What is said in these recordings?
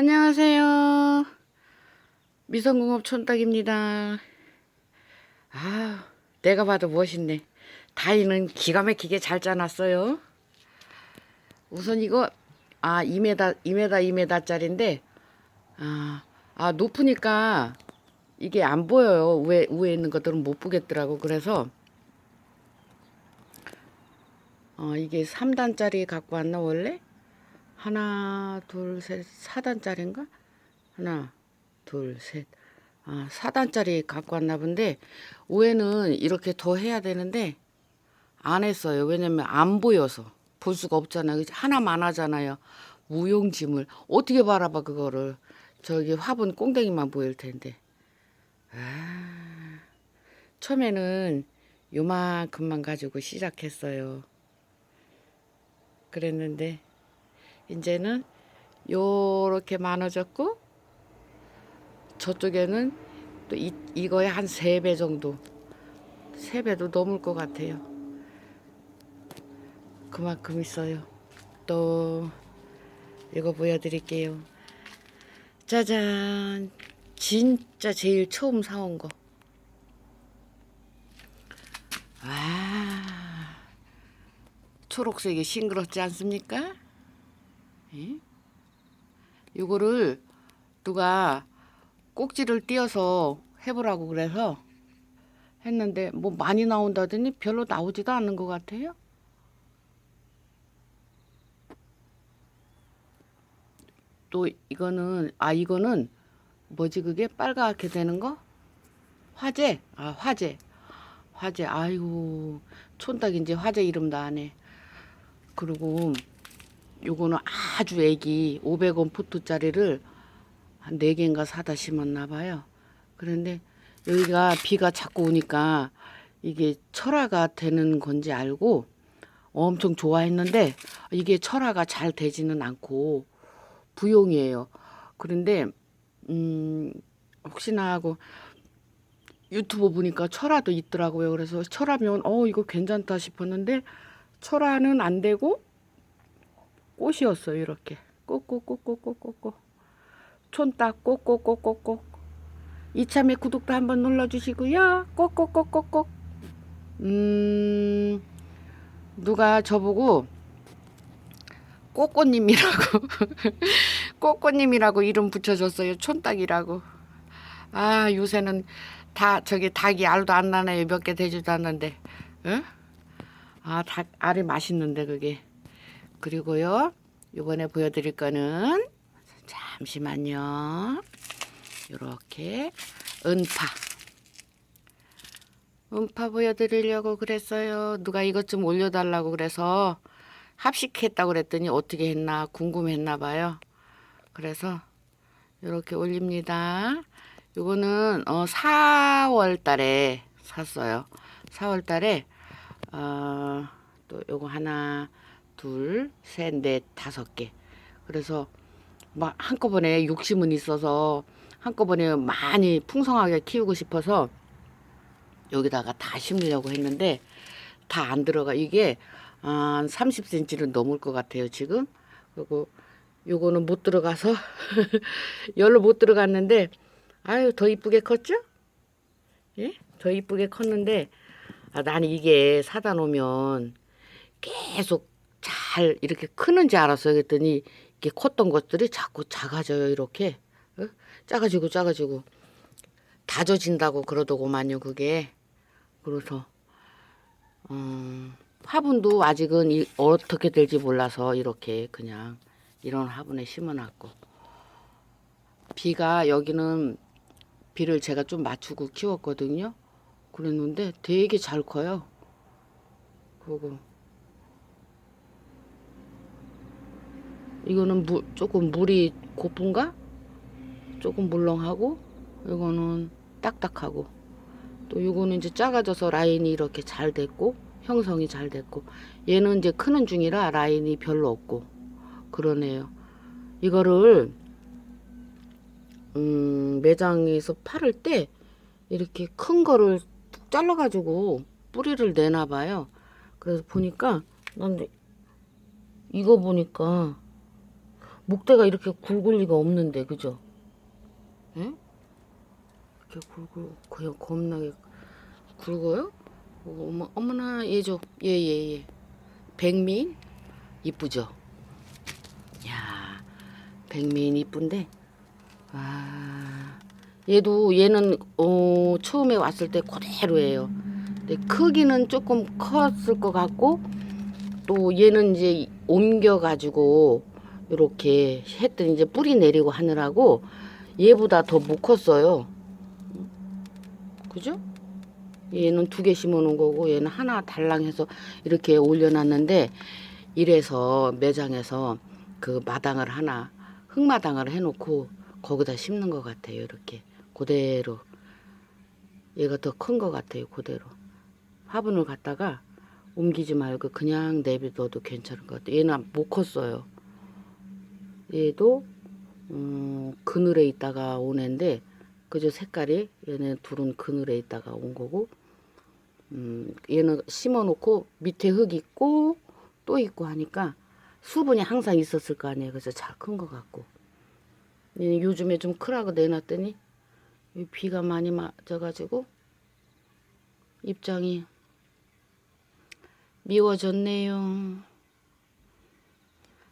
안녕하세요. 미성공업 촌딱입니다. 아, 내가 봐도 멋있네. 다이는 기가 막히게 잘 짜놨어요. 우선 이거 아 2m 2m 2m짜리인데 아, 아 높으니까 이게 안 보여요. 위에 위에 있는 것들은 못 보겠더라고. 그래서 어 이게 3단짜리 갖고 왔나 원래? 하나, 둘, 셋, 4단짜리인가? 하나, 둘, 셋. 아, 4단짜리 갖고 왔나 본데, 위에는 이렇게 더 해야 되는데, 안 했어요. 왜냐면 안 보여서. 볼 수가 없잖아요. 하나만 하잖아요. 무용지물. 어떻게 바라봐, 그거를. 저기 화분 꽁댕이만 보일 텐데. 아, 처음에는 요만큼만 가지고 시작했어요. 그랬는데, 이제는 요렇게 많아졌고 저쪽에는 또 이, 이거에 한세 배 정도 세 배도 넘을 것 같아요. 그만큼 있어요. 또 이거 보여드릴게요. 짜잔. 진짜 제일 처음 사온 거. 와, 초록색이 싱그럽지 않습니까? 예? 요거를 누가 꼭지를 띄어서 해보라고 그래서 했는데 뭐 많이 나온다더니 별로 나오지도 않는 것 같아요. 또 이거는 아 이거는 뭐지 그게 빨갛게 되는 거? 화재 아 화재 화재 아이고 촌딱인지 화재 이름도 안 해. 그리고 요거는 아주 애기 500원 포트짜리를 한 4개인가 사다 심었나 봐요. 그런데 여기가 비가 자꾸 오니까 이게 철화가 되는 건지 알고 엄청 좋아했는데 이게 철화가 잘 되지는 않고 부용이에요. 그런데 음 혹시나 하고 유튜브 보니까 철화도 있더라고요. 그래서 철화면 어 이거 괜찮다 싶었는데 철화는 안 되고 꽃이었어요 이렇게. 꼭꼭꼭꼭꼭꼭꼭 촌딱 꼭꼭꼭꼭꼭 이참에 구독도 한번 눌러주시고요. 꼭꼭꼭꼭꼭 음 누가 저보고 꼬꼬님이라고 꼬꼬님이라고 이름 붙여줬어요. 촌딱이라고. 아 요새는 다 저기 닭이 알도 안 나네요 몇 개 되지도 않는데. 응? 아닭 알이 맛있는데 그게 그리고요 이번에 보여드릴 거는 잠시만요. 이렇게 은파. 은파 보여드리려고 그랬어요. 누가 이것 좀 올려달라고 그래서 합식했다고 그랬더니 어떻게 했나 궁금했나 봐요. 그래서 이렇게 올립니다. 요거는 어 4월 달에 샀어요. 4월 달에 어 또 요거 하나 둘, 셋, 넷, 다섯 개. 그래서 막 한꺼번에 욕심은 있어서 한꺼번에 많이 풍성하게 키우고 싶어서 여기다가 다 심으려고 했는데 다 안 들어가. 이게 한 30cm는 넘을 것 같아요, 지금. 그리고 요거는 못 들어가서 열로 못 들어갔는데 아유, 더 이쁘게 컸죠? 예? 더 이쁘게 컸는데 아, 나는 이게 사다 놓으면 계속 잘 이렇게 크는지 알았어요. 그랬더니 이게 컸던 것들이 자꾸 작아져요. 이렇게 어? 작아지고 작아지고 다져진다고 그러더구만요. 그게 그래서 음, 화분도 아직은 이, 어떻게 될지 몰라서 이렇게 그냥 이런 화분에 심어놨고 비가 여기는 비를 제가 좀 맞추고 키웠거든요. 그랬는데 되게 잘 커요. 그거 이거는 물, 조금 물이 고픈가? 조금 물렁하고 이거는 딱딱하고 또 이거는 이제 작아져서 라인이 이렇게 잘 됐고 형성이 잘 됐고 얘는 이제 크는 중이라 라인이 별로 없고 그러네요. 이거를 음, 매장에서 팔을 때 이렇게 큰 거를 뚝 잘라가지고 뿌리를 내나 봐요. 그래서 보니까 난 이거 보니까 목대가 이렇게 굵을 리가 없는데 그죠? 응? 이렇게 굵고 그냥 겁나게 굵어요? 어, 어머, 어머나 얘죠 얘얘얘 얘. 백민 이쁘죠? 야 백민 이쁜데 와 얘도 얘는 어, 처음에 왔을 때 그대로예요. 근데 크기는 조금 컸을 것 같고 또 얘는 이제 옮겨 가지고 이렇게 했더니 이제 뿌리 내리고 하느라고 얘보다 더 못 컸어요. 그죠? 얘는 두 개 심어 놓은 거고 얘는 하나 달랑해서 이렇게 올려놨는데 이래서 매장에서 그 마당을 하나 흙마당을 해놓고 거기다 심는 것 같아요. 이렇게 그대로 얘가 더 큰 것 같아요. 그대로 화분을 갖다가 옮기지 말고 그냥 내비둬도 괜찮을 것 같아요. 얘는 못 컸어요. 얘도 음, 그늘에 있다가 온 애인데 그저 색깔이 얘네 둘은 그늘에 있다가 온 거고 음, 얘는 심어놓고 밑에 흙 있고 또 있고 하니까 수분이 항상 있었을 거 아니에요. 그래서 잘 큰 것 같고 얘는 요즘에 좀 크라고 내놨더니 이 비가 많이 맞아가지고 입장이 미워졌네요.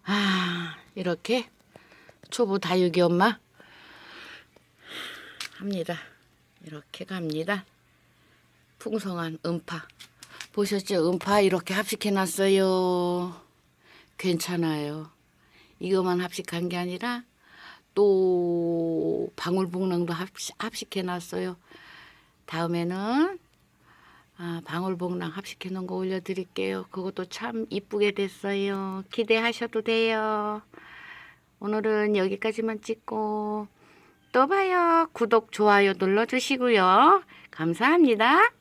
아 이렇게 초보 다육이 엄마 합니다. 이렇게 갑니다. 풍성한 음파. 보셨죠? 음파 이렇게 합식해 놨어요. 괜찮아요. 이것만 합식한 게 아니라 또 방울복랑도 합식, 합식해 놨어요. 다음에는 아, 방울복랑 합식해 놓은 거 올려드릴게요. 그것도 참 이쁘게 됐어요. 기대하셔도 돼요. 오늘은 여기까지만 찍고 또 봐요. 구독, 좋아요 눌러주시고요. 감사합니다.